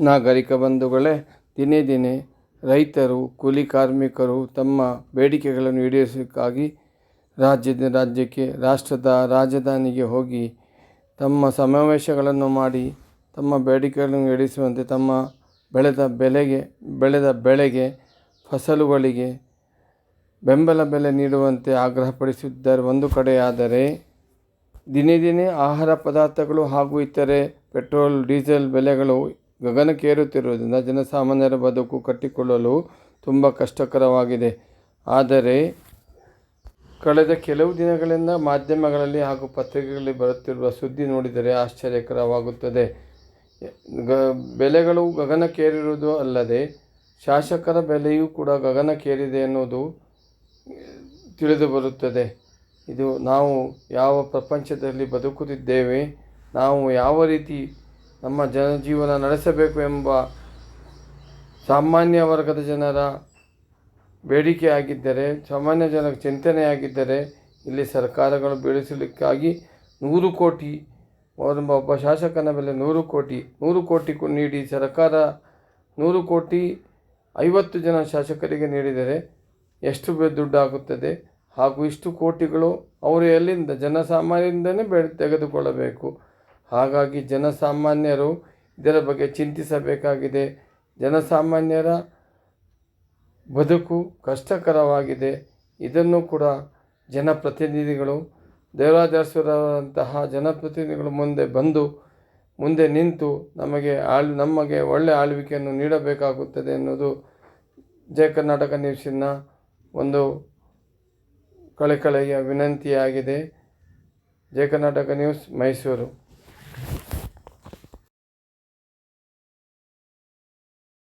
ನಾಗರಿಕ ಬಂಧುಗಳೇ, ದಿನೇ ದಿನೇ ರೈತರು, ಕೂಲಿ ಕಾರ್ಮಿಕರು ತಮ್ಮ ಬೇಡಿಕೆಗಳನ್ನು ಈಡೇರಿಸೋಕ್ಕಾಗಿ ರಾಜ್ಯದ ರಾಜ್ಯಕ್ಕೆ, ರಾಷ್ಟ್ರದ ರಾಜಧಾನಿಗೆ ಹೋಗಿ ತಮ್ಮ ಸಮಾವೇಶಗಳನ್ನು ಮಾಡಿ, ತಮ್ಮ ಬೇಡಿಕೆಗಳನ್ನು ಈಡೇರಿಸುವಂತೆ ತಮ್ಮ ಬೆಳೆದ ಬೆಲೆಗೆ, ಬೆಳೆದ ಬೆಳೆಗೆ, ಫಸಲುಗಳಿಗೆ ಬೆಂಬಲ ಬೆಲೆ ನೀಡುವಂತೆ ಆಗ್ರಹಪಡಿಸಿದ್ದಾರೆ. ಒಂದು ಕಡೆಯಾದರೆ, ದಿನೇ ದಿನೇ ಆಹಾರ ಪದಾರ್ಥಗಳು ಹಾಗೂ ಇತರೆ ಪೆಟ್ರೋಲ್, ಡೀಸೆಲ್ ಬೆಲೆಗಳು ಗಗನಕ್ಕೇರುತ್ತಿರುವುದರಿಂದ ಜನಸಾಮಾನ್ಯರ ಬದುಕು ಕಟ್ಟಿಕೊಳ್ಳಲು ತುಂಬ ಕಷ್ಟಕರವಾಗಿದೆ. ಆದರೆ ಕಳೆದ ಕೆಲವು ದಿನಗಳಿಂದ ಮಾಧ್ಯಮಗಳಲ್ಲಿ ಹಾಗೂ ಪತ್ರಿಕೆಗಳಲ್ಲಿ ಬರುತ್ತಿರುವ ಸುದ್ದಿ ನೋಡಿದರೆ ಆಶ್ಚರ್ಯಕರವಾಗುತ್ತದೆ. ಗ, ಬೆಲೆಗಳು ಗಗನಕ್ಕೇರಿರುವುದು ಅಲ್ಲದೆ ಶಾಸಕರ ಬೆಲೆಯೂ ಕೂಡ ಗಗನಕ್ಕೇರಿದೆ ಎನ್ನುವುದು ತಿಳಿದು ಬರುತ್ತದೆ ಇದು ನಾವು ಯಾವ ಪ್ರಪಂಚದಲ್ಲಿ ಬದುಕುತ್ತಿದ್ದೇವೆ, ನಾವು ಯಾವ ರೀತಿ ನಮ್ಮ ಜನಜೀವನ ನಡೆಸಬೇಕು ಎಂಬ ಸಾಮಾನ್ಯ ವರ್ಗದ ಜನರ ಬೇಡಿಕೆಯಾಗಿದ್ದರೆ, ಸಾಮಾನ್ಯ ಜನರ ಚಿಂತನೆಯಾಗಿದ್ದರೆ, ಇಲ್ಲಿ ಸರ್ಕಾರಗಳು ಬೀಳಿಸಲಿಕ್ಕಾಗಿ ನೂರು ಕೋಟಿ ಅವರೊಬ್ಬ ಒಬ್ಬ ಶಾಸಕನ ಬೆಲೆ ನೂರು ಕೋಟಿ ನೂರು ಕೋಟಿ ನೀಡಿ ಸರ್ಕಾರ, ನೂರು ಕೋಟಿ ಐವತ್ತು ಜನ ಶಾಸಕರಿಗೆ ನೀಡಿದರೆ ಎಷ್ಟು ದುಡ್ಡಾಗುತ್ತದೆ? ಹಾಗೂ ಇಷ್ಟು ಕೋಟಿಗಳು ಅವರು ಎಲ್ಲಿಂದ? ಜನಸಾಮಾನ್ಯರಿಂದಲೇ ಬೆ ತೆಗೆದುಕೊಳ್ಳಬೇಕು. ಹಾಗಾಗಿ ಜನಸಾಮಾನ್ಯರು ಇದರ ಬಗ್ಗೆ ಚಿಂತಿಸಬೇಕಾಗಿದೆ. ಜನಸಾಮಾನ್ಯರ ಬದುಕು ಕಷ್ಟಕರವಾಗಿದೆ. ಇದನ್ನು ಕೂಡ ಜನಪ್ರತಿನಿಧಿಗಳು ದೇವರಾಜ ಅರಸುರವರಂತಹ ಜನಪ್ರತಿನಿಧಿಗಳು ಮುಂದೆ ಬಂದು, ಮುಂದೆ ನಿಂತು ನಮಗೆ ಆಳ್, ನಮಗೆ ಒಳ್ಳೆಯ ಆಳ್ವಿಕೆಯನ್ನು ನೀಡಬೇಕಾಗುತ್ತದೆ ಎನ್ನುವುದು ಜಯ ಕರ್ನಾಟಕ ನ್ಯೂಸಿನ ಒಂದು ಕಳೆಕಳೆಯ ವಿನಂತಿಯಾಗಿದೆ. ಜಯ ಕರ್ನಾಟಕ ನ್ಯೂಸ್ ಮೈಸೂರು.